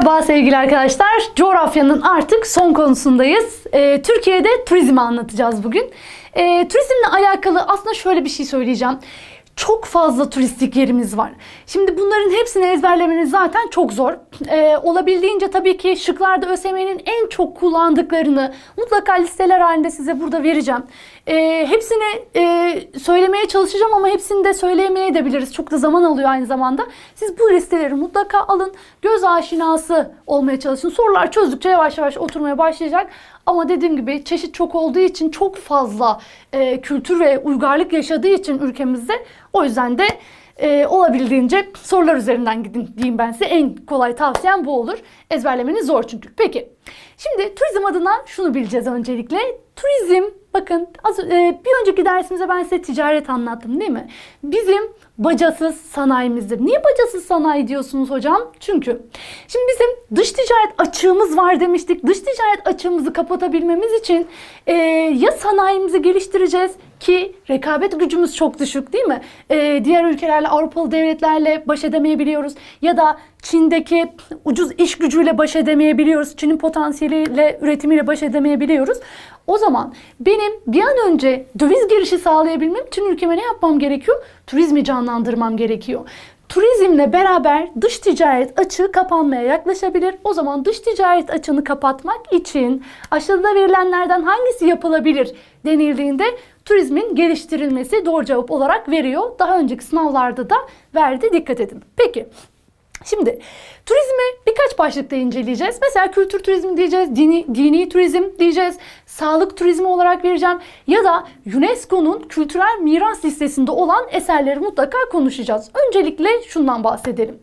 Merhaba sevgili arkadaşlar. Coğrafyanın artık son konusundayız. Ee, Türkiye'de turizmi anlatacağız bugün. Ee, turizmle alakalı aslında şöyle bir şey söyleyeceğim. Çok fazla turistik yerimiz var. Şimdi bunların hepsini ezberlemeniz zaten çok zor. Ee, olabildiğince tabii ki şıklarda ÖSYM'nin en çok kullandıklarını mutlaka listeler halinde size burada vereceğim. Ee, hepsini e, söylemeye çalışacağım ama hepsini de söyleyemeye de biliriz. Çok da zaman alıyor aynı zamanda. Siz bu listeleri mutlaka alın. Göz aşinası olmaya çalışın. Sorular çözdükçe yavaş yavaş oturmaya başlayacak. Ama dediğim gibi çeşit çok olduğu için çok fazla e, kültür ve uygarlık yaşadığı için ülkemizde o yüzden de e, olabildiğince sorular üzerinden gidin diyeyim ben size. En kolay tavsiyem bu olur. Ezberlemeniz zor çünkü. Peki. Şimdi turizm adına şunu bileceğiz öncelikle. Turizm bakın az, e, bir önceki dersimizde ben size ticaret anlattım değil mi? Bizim bacasız sanayimizdir. Niye bacasız sanayi diyorsunuz hocam? Çünkü şimdi bizim dış ticaret açığımız var demiştik. Dış ticaret açığımızı kapatabilmemiz için e, ya sanayimizi geliştireceğiz ki rekabet gücümüz çok düşük değil mi? E, diğer ülkelerle, Avrupalı devletlerle baş edemeyebiliyoruz. Ya da Çin'deki ucuz iş gücüyle baş edemeyebiliyoruz. Çin'in potansiyeliyle, üretimiyle baş edemeyebiliyoruz. O zaman benim bir an önce döviz girişi sağlayabilmem için ülkeme ne yapmam gerekiyor? Turizmi canlandırmam gerekiyor. Turizmle beraber dış ticaret açığı kapanmaya yaklaşabilir. O zaman dış ticaret açığını kapatmak için aşağıda verilenlerden hangisi yapılabilir denildiğinde turizmin geliştirilmesi doğru cevap olarak veriyor. Daha önceki sınavlarda da verdi. Dikkat edin. Peki Şimdi turizmi birkaç başlıkta inceleyeceğiz. Mesela kültür turizmi diyeceğiz, dini, dini turizm diyeceğiz, sağlık turizmi olarak vereceğim ya da UNESCO'nun kültürel miras listesinde olan eserleri mutlaka konuşacağız. Öncelikle şundan bahsedelim.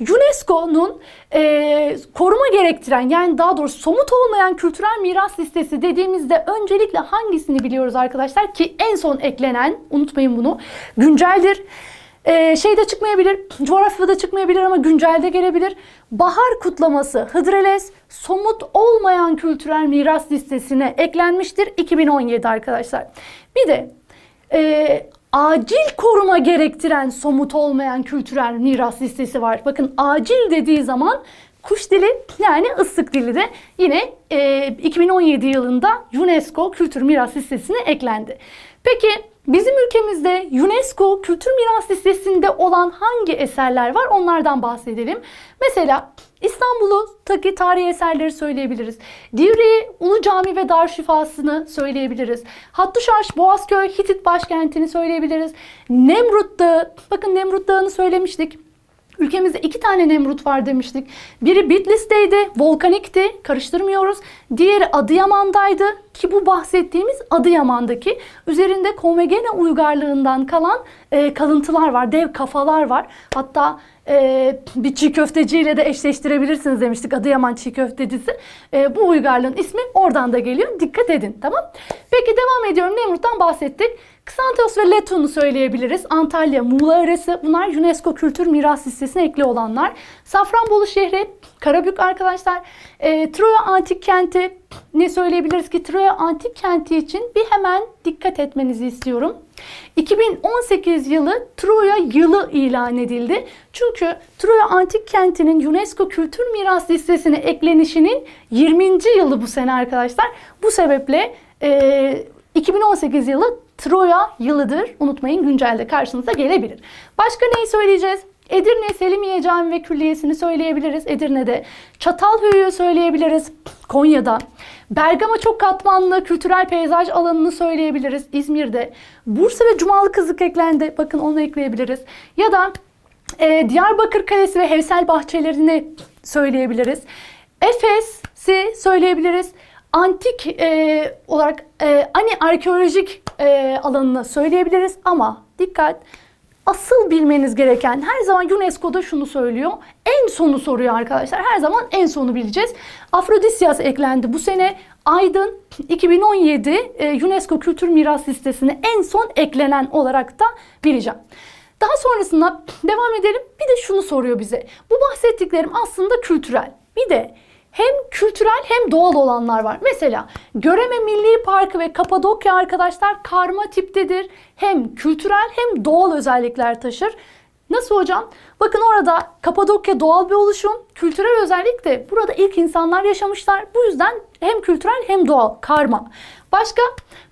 UNESCO'nun e, koruma gerektiren yani daha doğrusu somut olmayan kültürel miras listesi dediğimizde öncelikle hangisini biliyoruz arkadaşlar ki en son eklenen unutmayın bunu günceldir. Ee, şeyde çıkmayabilir, coğrafyada çıkmayabilir ama güncelde gelebilir. Bahar kutlaması Hıdrellez somut olmayan kültürel miras listesine eklenmiştir 2017 arkadaşlar. Bir de e, acil koruma gerektiren somut olmayan kültürel miras listesi var. Bakın acil dediği zaman kuş dili yani ıslık dili de yine e, 2017 yılında UNESCO Kültür Miras Listesi'ne eklendi. Peki Bizim ülkemizde UNESCO Kültür Miras Listesi'nde olan hangi eserler var onlardan bahsedelim. Mesela İstanbul'u tarihi eserleri söyleyebiliriz. Divriği, Ulu Cami ve Darüşşifası'nı söyleyebiliriz. Hattuşarş, Boğazköy, Hitit başkentini söyleyebiliriz. Nemrut Dağı, bakın Nemrut Dağı'nı söylemiştik. Ülkemizde iki tane Nemrut var demiştik. Biri Bitlis'teydi, volkanikti, karıştırmıyoruz. Diğeri Adıyaman'daydı ki bu bahsettiğimiz Adıyaman'daki üzerinde Komegene uygarlığından kalan e, kalıntılar var, dev kafalar var. Hatta e, bir çiğ köfteciyle de eşleştirebilirsiniz demiştik Adıyaman çiğ köftecisi. E, bu uygarlığın ismi oradan da geliyor. Dikkat edin tamam. Peki devam ediyorum. Nemrut'tan bahsettik. Ksantos ve Leton'u söyleyebiliriz. Antalya, Muğla arası bunlar UNESCO Kültür Miras Listesi'ne ekli olanlar. Safranbolu şehri, Karabük arkadaşlar. E, Troya Antik Kenti ne söyleyebiliriz ki Troya Antik Kenti için bir hemen dikkat etmenizi istiyorum. 2018 yılı Troya yılı ilan edildi. Çünkü Troya Antik Kenti'nin UNESCO Kültür Miras Listesi'ne eklenişinin 20. yılı bu sene arkadaşlar. Bu sebeple e, 2018 yılı Troya yılıdır. Unutmayın güncelde karşınıza gelebilir. Başka neyi söyleyeceğiz? Edirne Selimiye Cami ve Külliyesi'ni söyleyebiliriz Edirne'de. Çatalhöyük'ü söyleyebiliriz Konya'da. Bergama çok katmanlı kültürel peyzaj alanını söyleyebiliriz İzmir'de. Bursa ve Cumalı Kızık eklendi. Bakın onu ekleyebiliriz. Ya da e, Diyarbakır Kalesi ve Hevsel Bahçelerini söyleyebiliriz. Efes'i söyleyebiliriz antik e, olarak e, hani arkeolojik e, alanını söyleyebiliriz ama dikkat asıl bilmeniz gereken her zaman UNESCO'da şunu söylüyor. En sonu soruyor arkadaşlar. Her zaman en sonu bileceğiz. Afrodisyas eklendi bu sene. Aydın 2017 e, UNESCO Kültür Miras Listesi'ne en son eklenen olarak da bileceğim. Daha sonrasında devam edelim. Bir de şunu soruyor bize. Bu bahsettiklerim aslında kültürel. Bir de hem kültürel hem doğal olanlar var. Mesela Göreme Milli Parkı ve Kapadokya arkadaşlar karma tiptedir. Hem kültürel hem doğal özellikler taşır. Nasıl hocam? Bakın orada Kapadokya doğal bir oluşum, kültürel özellik de burada ilk insanlar yaşamışlar. Bu yüzden hem kültürel hem doğal, karma. Başka?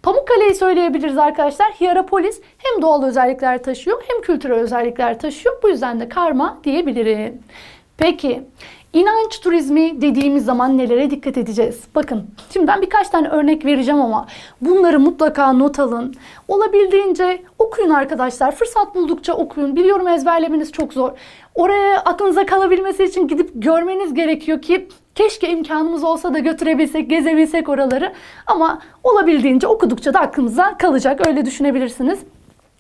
Pamukkale'yi söyleyebiliriz arkadaşlar. Hierapolis hem doğal özellikler taşıyor hem kültürel özellikler taşıyor. Bu yüzden de karma diyebilirim. Peki inanç turizmi dediğimiz zaman nelere dikkat edeceğiz? Bakın şimdi ben birkaç tane örnek vereceğim ama bunları mutlaka not alın. Olabildiğince okuyun arkadaşlar. Fırsat buldukça okuyun. Biliyorum ezberlemeniz çok zor. Oraya aklınıza kalabilmesi için gidip görmeniz gerekiyor ki keşke imkanımız olsa da götürebilsek, gezebilsek oraları. Ama olabildiğince okudukça da aklımıza kalacak. Öyle düşünebilirsiniz.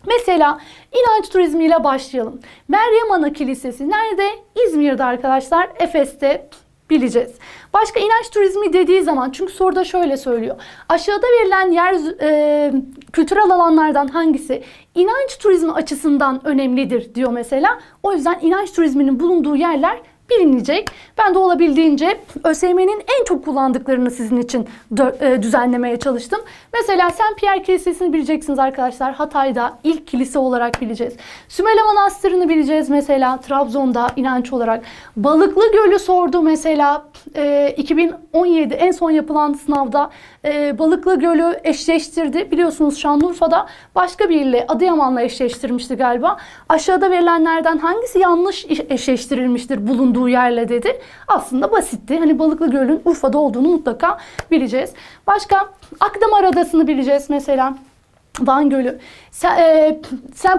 Mesela inanç turizmiyle başlayalım. Meryem Ana Kilisesi nerede? İzmir'de arkadaşlar. Efes'te bileceğiz. Başka inanç turizmi dediği zaman çünkü soruda şöyle söylüyor. Aşağıda verilen yer e, kültürel alanlardan hangisi inanç turizmi açısından önemlidir diyor mesela. O yüzden inanç turizminin bulunduğu yerler bilinecek. Ben de olabildiğince ÖSYM'nin en çok kullandıklarını sizin için e, düzenlemeye çalıştım. Mesela Saint Pierre Kilisesi'ni bileceksiniz arkadaşlar. Hatay'da ilk kilise olarak bileceğiz. Sümele Manastırı'nı bileceğiz mesela Trabzon'da inanç olarak. Balıklı Gölü sordu mesela e, 2017 en son yapılan sınavda e, Balıklı Gölü eşleştirdi. Biliyorsunuz Şanlıurfa'da başka bir ille Adıyaman'la eşleştirmişti galiba. Aşağıda verilenlerden hangisi yanlış eşleştirilmiştir bulunduğu yerle dedi. Aslında basitti. Hani Balıklı Göl'ün Urfa'da olduğunu mutlaka bileceğiz. Başka Akdamar Adası'nı bileceğiz mesela. Van Gölü. Sen, e.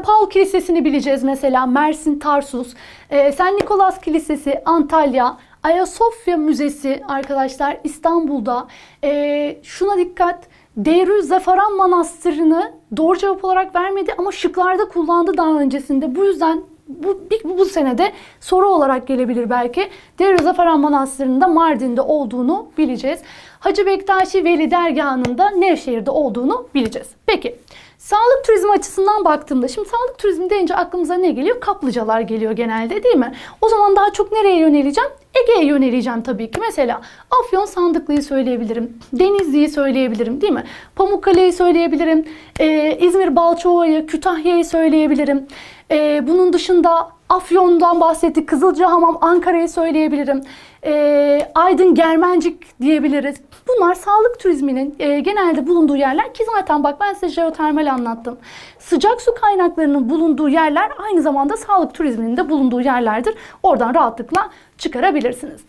Paul Kilisesi'ni bileceğiz mesela. Mersin, Tarsus. E, St. Nikolas Kilisesi, Antalya. Ayasofya Müzesi arkadaşlar İstanbul'da. E, şuna dikkat. Deirü Zafaran Manastırı'nı doğru cevap olarak vermedi ama şıklarda kullandı daha öncesinde. Bu yüzden bu, bu, bu senede soru olarak gelebilir belki. Deir Zafaran Manastırı'nda Mardin'de olduğunu bileceğiz. Hacı Bektaşi Veli Dergahı'nın da Nevşehir'de olduğunu bileceğiz. Peki sağlık turizmi açısından baktığımda şimdi sağlık turizmi deyince aklımıza ne geliyor? Kaplıcalar geliyor genelde değil mi? O zaman daha çok nereye yöneleceğim? Ege'ye yöneleceğim tabii ki. Mesela Afyon Sandıklı'yı söyleyebilirim. Denizli'yi söyleyebilirim değil mi? Pamukkale'yi söyleyebilirim. Ee, İzmir Balçova'yı, Kütahya'yı söyleyebilirim. Ee, bunun dışında Afyon'dan bahsettik. Kızılcahamam, Ankara'yı söyleyebilirim. Ee, Aydın Germencik diyebiliriz. Bunlar sağlık turizminin e, genelde bulunduğu yerler ki zaten bak ben size jeotermal anlattım. Sıcak su kaynaklarının bulunduğu yerler aynı zamanda sağlık turizminin de bulunduğu yerlerdir. Oradan rahatlıkla çıkarabilirsiniz.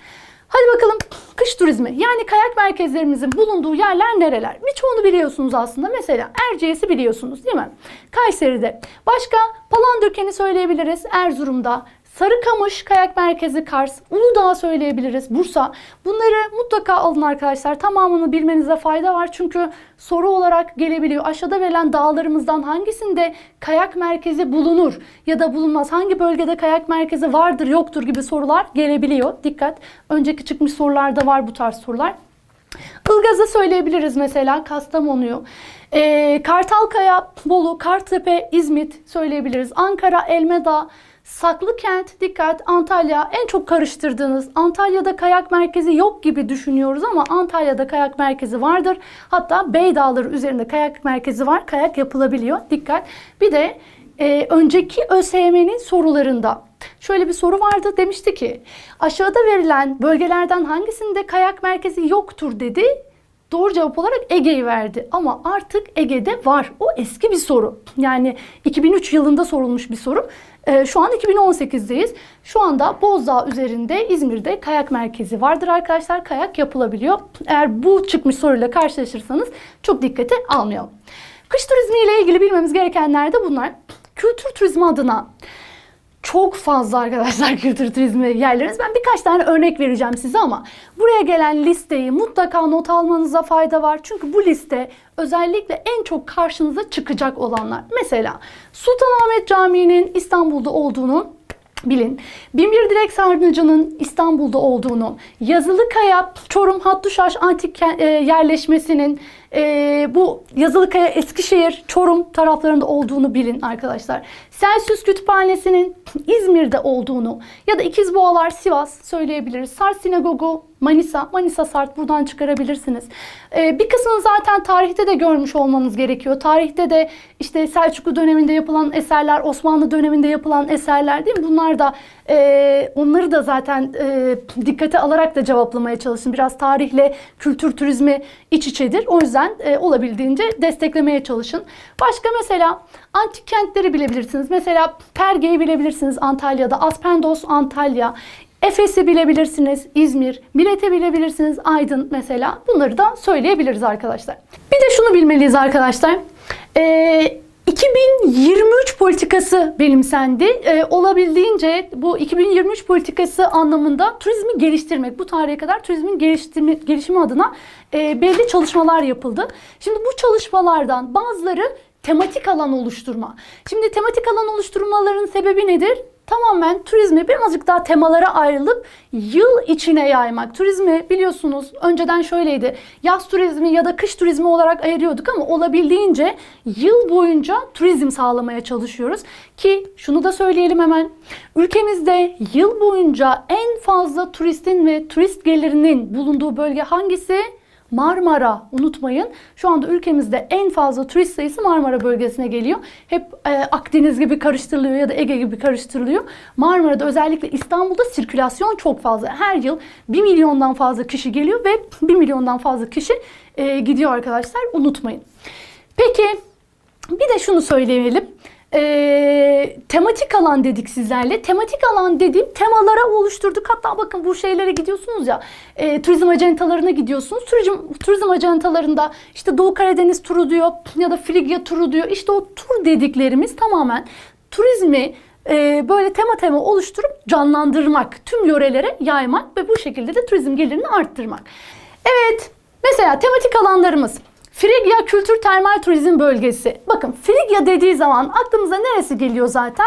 Hadi bakalım kış turizmi yani kayak merkezlerimizin bulunduğu yerler nereler? Birçoğunu biliyorsunuz aslında. Mesela Erciyes'i biliyorsunuz değil mi? Kayseri'de. Başka Palandöken'i söyleyebiliriz. Erzurum'da. Sarıkamış Kayak Merkezi Kars, Uludağ söyleyebiliriz, Bursa. Bunları mutlaka alın arkadaşlar. Tamamını bilmenize fayda var. Çünkü soru olarak gelebiliyor. Aşağıda verilen dağlarımızdan hangisinde kayak merkezi bulunur ya da bulunmaz? Hangi bölgede kayak merkezi vardır yoktur gibi sorular gelebiliyor. Dikkat. Önceki çıkmış sorularda var bu tarz sorular. Ilgaz'ı söyleyebiliriz mesela Kastamonu'yu. Ee, Kartalkaya, Bolu, Kartepe, İzmit söyleyebiliriz. Ankara, Elmedağ, Saklıkent, dikkat Antalya en çok karıştırdığınız Antalya'da kayak merkezi yok gibi düşünüyoruz ama Antalya'da kayak merkezi vardır. Hatta Bey Dağları üzerinde kayak merkezi var. Kayak yapılabiliyor. Dikkat. Bir de e, önceki ÖSYM'nin sorularında şöyle bir soru vardı. Demişti ki aşağıda verilen bölgelerden hangisinde kayak merkezi yoktur dedi. Doğru cevap olarak Ege'yi verdi. Ama artık Ege'de var. O eski bir soru. Yani 2003 yılında sorulmuş bir soru. Ee, şu an 2018'deyiz. Şu anda Bozdağ üzerinde İzmir'de kayak merkezi vardır arkadaşlar. Kayak yapılabiliyor. Eğer bu çıkmış soruyla karşılaşırsanız çok dikkate almayalım. Kış turizmi ile ilgili bilmemiz gerekenler de bunlar. Kültür turizmi adına çok fazla arkadaşlar kültür turizmi yerleriniz. Ben birkaç tane örnek vereceğim size ama buraya gelen listeyi mutlaka not almanıza fayda var. Çünkü bu liste özellikle en çok karşınıza çıkacak olanlar. Mesela Sultanahmet Camii'nin İstanbul'da olduğunu bilin. Binbir Direk Sarnıcı'nın İstanbul'da olduğunu, Yazılıkaya, Çorum Hattuşaş Antik e, yerleşmesinin e, bu Yazılıkaya, Eskişehir, Çorum taraflarında olduğunu bilin arkadaşlar. Celsius Kütüphanesi'nin İzmir'de olduğunu ya da İkizboğalar Sivas söyleyebiliriz. Sart Sinagogu Manisa, Manisa Sart buradan çıkarabilirsiniz. Ee, bir kısmını zaten tarihte de görmüş olmanız gerekiyor. Tarihte de işte Selçuklu döneminde yapılan eserler, Osmanlı döneminde yapılan eserler değil mi? Bunlar da e, onları da zaten e, dikkate alarak da cevaplamaya çalışın. Biraz tarihle kültür turizmi iç içedir. O yüzden e, olabildiğince desteklemeye çalışın. Başka mesela antik kentleri bilebilirsiniz. Mesela Perge'yi bilebilirsiniz Antalya'da. Aspendos Antalya. Efes'i bilebilirsiniz, İzmir, Milet'i bilebilirsiniz, Aydın mesela. Bunları da söyleyebiliriz arkadaşlar. Bir de şunu bilmeliyiz arkadaşlar. Ee, 2023 politikası benimsendi. Ee, olabildiğince bu 2023 politikası anlamında turizmi geliştirmek, bu tarihe kadar turizmin geliştirme, gelişimi adına e, belli çalışmalar yapıldı. Şimdi bu çalışmalardan bazıları tematik alan oluşturma. Şimdi tematik alan oluşturmaların sebebi nedir? Tamamen turizmi birazcık daha temalara ayrılıp yıl içine yaymak. Turizmi biliyorsunuz önceden şöyleydi. Yaz turizmi ya da kış turizmi olarak ayırıyorduk ama olabildiğince yıl boyunca turizm sağlamaya çalışıyoruz. Ki şunu da söyleyelim hemen. Ülkemizde yıl boyunca en fazla turistin ve turist gelirinin bulunduğu bölge hangisi? Marmara unutmayın. Şu anda ülkemizde en fazla turist sayısı Marmara bölgesine geliyor. Hep e, Akdeniz gibi karıştırılıyor ya da Ege gibi karıştırılıyor. Marmara'da özellikle İstanbul'da sirkülasyon çok fazla. Her yıl 1 milyondan fazla kişi geliyor ve 1 milyondan fazla kişi e, gidiyor arkadaşlar. Unutmayın. Peki bir de şunu söyleyelim e, tematik alan dedik sizlerle. Tematik alan dediğim temalara oluşturduk. Hatta bakın bu şeylere gidiyorsunuz ya e, turizm ajantalarına gidiyorsunuz. Turizm, turizm ajantalarında işte Doğu Karadeniz turu diyor ya da Frigya turu diyor. İşte o tur dediklerimiz tamamen turizmi e, böyle tema tema oluşturup canlandırmak, tüm yörelere yaymak ve bu şekilde de turizm gelirini arttırmak. Evet, mesela tematik alanlarımız Frigya Kültür Termal Turizm Bölgesi. Bakın Frigya dediği zaman aklımıza neresi geliyor zaten?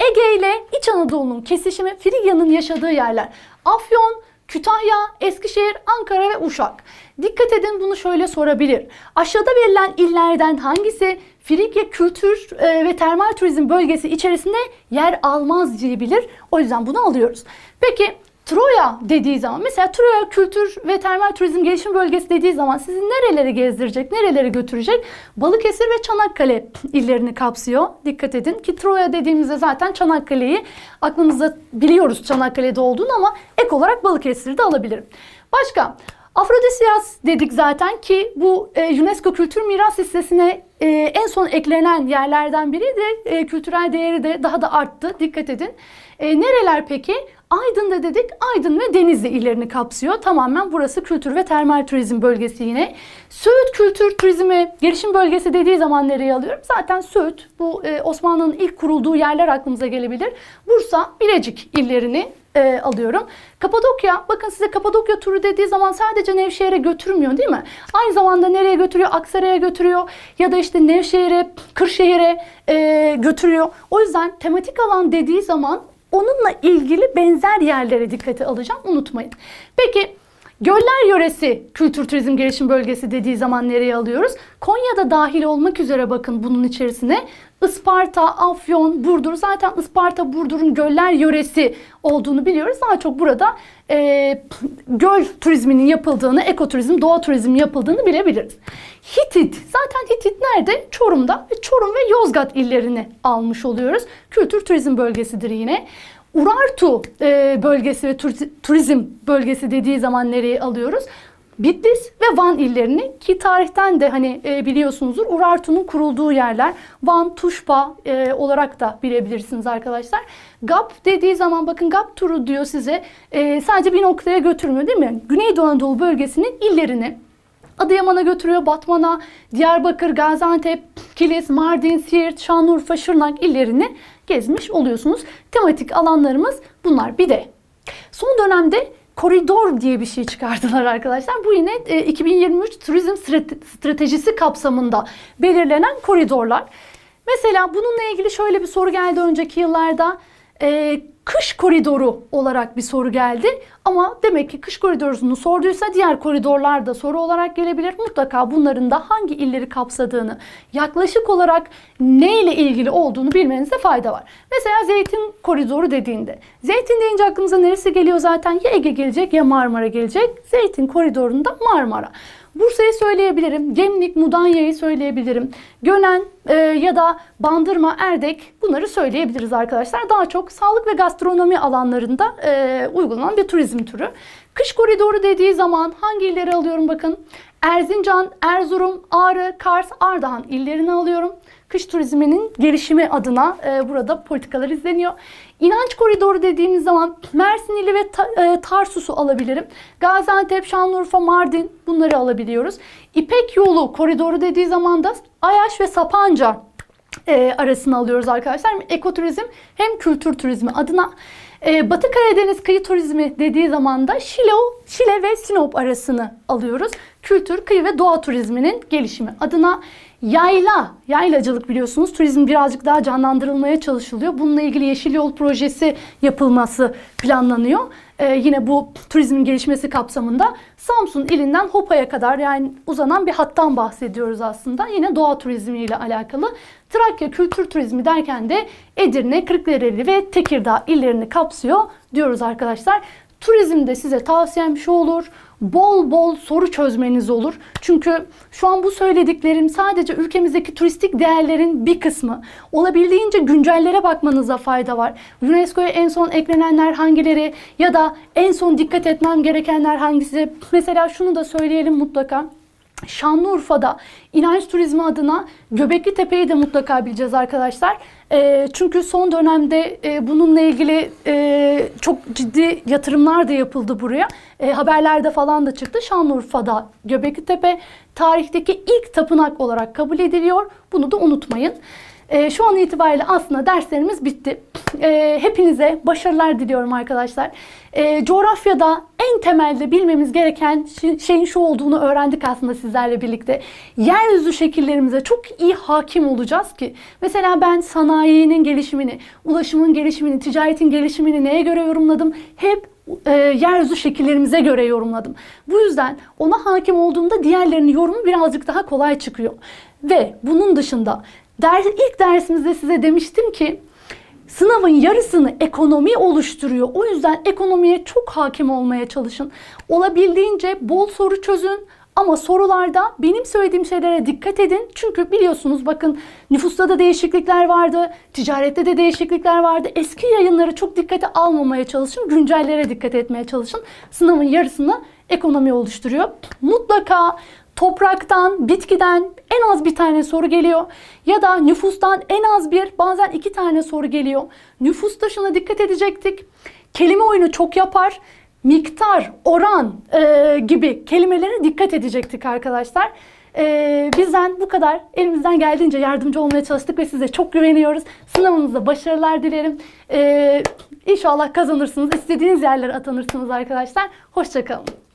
Ege ile İç Anadolu'nun kesişimi Frigya'nın yaşadığı yerler. Afyon, Kütahya, Eskişehir, Ankara ve Uşak. Dikkat edin bunu şöyle sorabilir. Aşağıda verilen illerden hangisi Frigya Kültür e, ve Termal Turizm Bölgesi içerisinde yer almaz diyebilir. O yüzden bunu alıyoruz. Peki Troya dediği zaman mesela Troya Kültür ve Termal Turizm Gelişim Bölgesi dediği zaman sizi nerelere gezdirecek, nerelere götürecek? Balıkesir ve Çanakkale illerini kapsıyor. Dikkat edin ki Troya dediğimizde zaten Çanakkale'yi aklımızda biliyoruz Çanakkale'de olduğunu ama ek olarak Balıkesir'i de alabilirim. Başka Afrodisias dedik zaten ki bu e, UNESCO Kültür Miras Listesi'ne e, en son eklenen yerlerden biriydi. E, kültürel değeri de daha da arttı. Dikkat edin. E, nereler peki? Aydın'da dedik Aydın ve Denizli illerini kapsıyor. Tamamen burası kültür ve termal turizm bölgesi yine. Söğüt kültür turizmi gelişim bölgesi dediği zaman nereye alıyorum? Zaten Söğüt bu e, Osmanlı'nın ilk kurulduğu yerler aklımıza gelebilir. Bursa, Bilecik illerini e, alıyorum. Kapadokya, bakın size Kapadokya turu dediği zaman sadece Nevşehir'e götürmüyor değil mi? Aynı zamanda nereye götürüyor? Aksaray'a götürüyor ya da işte Nevşehir'e, Kırşehir'e e, götürüyor. O yüzden tematik alan dediği zaman onunla ilgili benzer yerlere dikkate alacağım. Unutmayın. Peki Göller Yöresi Kültür Turizm Gelişim Bölgesi dediği zaman nereye alıyoruz? Konya'da dahil olmak üzere bakın bunun içerisine Isparta, Afyon, Burdur. Zaten Isparta, Burdur'un göller yöresi olduğunu biliyoruz. Daha çok burada e, göl turizminin yapıldığını, ekoturizm, doğa turizmi yapıldığını bilebiliriz. Hitit. Zaten Hitit nerede? Çorum'da. Ve Çorum ve Yozgat illerini almış oluyoruz. Kültür turizm bölgesidir yine. Urartu e, bölgesi ve turizm bölgesi dediği zaman nereye alıyoruz? Bitlis ve Van illerini ki tarihten de hani e, biliyorsunuzdur Urartu'nun kurulduğu yerler Van, Tuşba e, olarak da bilebilirsiniz arkadaşlar. GAP dediği zaman bakın GAP turu diyor size e, sadece bir noktaya götürmüyor değil mi? Güneydoğu Anadolu bölgesinin illerini Adıyaman'a götürüyor, Batman'a, Diyarbakır, Gaziantep, Kilis, Mardin, Siirt, Şanlıurfa, Şırnak illerini gezmiş oluyorsunuz. Tematik alanlarımız bunlar. Bir de son dönemde koridor diye bir şey çıkardılar arkadaşlar. Bu yine 2023 e, turizm stratejisi kapsamında belirlenen koridorlar. Mesela bununla ilgili şöyle bir soru geldi önceki yıllarda. E, kış koridoru olarak bir soru geldi. Ama demek ki kış koridorunu sorduysa diğer koridorlar da soru olarak gelebilir. Mutlaka bunların da hangi illeri kapsadığını, yaklaşık olarak ne ile ilgili olduğunu bilmenizde fayda var. Mesela zeytin koridoru dediğinde, zeytin deyince aklımıza neresi geliyor zaten? Ya Ege gelecek ya Marmara gelecek. Zeytin koridorunda Marmara. Bursa'yı söyleyebilirim. Gemlik, Mudanya'yı söyleyebilirim. Gönen e, ya da Bandırma, Erdek bunları söyleyebiliriz arkadaşlar. Daha çok sağlık ve gastronomi alanlarında e, uygulanan bir turizm türü. Kış koridoru dediği zaman hangi illeri alıyorum bakın. Erzincan, Erzurum, Ağrı, Kars, Ardahan illerini alıyorum. Kış turizminin gelişimi adına e, burada politikalar izleniyor. İnanç koridoru dediğimiz zaman Mersinili ve Ta- e, Tarsus'u alabilirim. Gaziantep, Şanlıurfa, Mardin bunları alabiliyoruz. İpek yolu koridoru dediği zaman da Ayaş ve Sapanca e, arasını alıyoruz arkadaşlar. Ekoturizm hem kültür turizmi adına. E, Batı Karadeniz kıyı turizmi dediği zaman da Şile, Şile ve Sinop arasını alıyoruz. Kültür, kıyı ve doğa turizminin gelişimi adına. Yayla, yaylacılık biliyorsunuz turizm birazcık daha canlandırılmaya çalışılıyor. Bununla ilgili Yeşil Yol projesi yapılması planlanıyor. Ee, yine bu turizmin gelişmesi kapsamında Samsun ilinden Hopa'ya kadar yani uzanan bir hattan bahsediyoruz aslında. Yine doğa turizmiyle alakalı. Trakya kültür turizmi derken de Edirne, Kırklareli ve Tekirdağ illerini kapsıyor diyoruz arkadaşlar. Turizmde size tavsiyem şu olur. Bol bol soru çözmeniz olur. Çünkü şu an bu söylediklerim sadece ülkemizdeki turistik değerlerin bir kısmı. Olabildiğince güncellere bakmanıza fayda var. UNESCO'ya en son eklenenler hangileri ya da en son dikkat etmem gerekenler hangisi? Mesela şunu da söyleyelim mutlaka. Şanlıurfa'da inanç turizmi adına Göbekli Tepe'yi de mutlaka bileceğiz arkadaşlar. E, çünkü son dönemde e, bununla ilgili e, çok ciddi yatırımlar da yapıldı buraya. E, haberlerde falan da çıktı. Şanlıurfa'da Göbekli Tepe tarihteki ilk tapınak olarak kabul ediliyor. Bunu da unutmayın. E, şu an itibariyle aslında derslerimiz bitti. E, hepinize başarılar diliyorum arkadaşlar. E, coğrafyada en temelde bilmemiz gereken şeyin şu olduğunu öğrendik aslında sizlerle birlikte. Yeryüzü şekillerimize çok iyi hakim olacağız ki. Mesela ben sanayinin gelişimini, ulaşımın gelişimini, ticaretin gelişimini neye göre yorumladım? Hep e, yeryüzü şekillerimize göre yorumladım. Bu yüzden ona hakim olduğumda diğerlerinin yorumu birazcık daha kolay çıkıyor. Ve bunun dışında ders, ilk dersimizde size demiştim ki Sınavın yarısını ekonomi oluşturuyor. O yüzden ekonomiye çok hakim olmaya çalışın. Olabildiğince bol soru çözün. Ama sorularda benim söylediğim şeylere dikkat edin. Çünkü biliyorsunuz bakın nüfusta da değişiklikler vardı. Ticarette de değişiklikler vardı. Eski yayınları çok dikkate almamaya çalışın. Güncellere dikkat etmeye çalışın. Sınavın yarısını ekonomi oluşturuyor. Mutlaka topraktan, bitkiden en az bir tane soru geliyor. Ya da nüfustan en az bir, bazen iki tane soru geliyor. Nüfusta şuna dikkat edecektik. Kelime oyunu çok yapar. Miktar, oran e, gibi kelimelere dikkat edecektik arkadaşlar. E, bizden bu kadar. Elimizden geldiğince yardımcı olmaya çalıştık ve size çok güveniyoruz. Sınavınızda başarılar dilerim. E, inşallah kazanırsınız. İstediğiniz yerlere atanırsınız arkadaşlar. Hoşçakalın.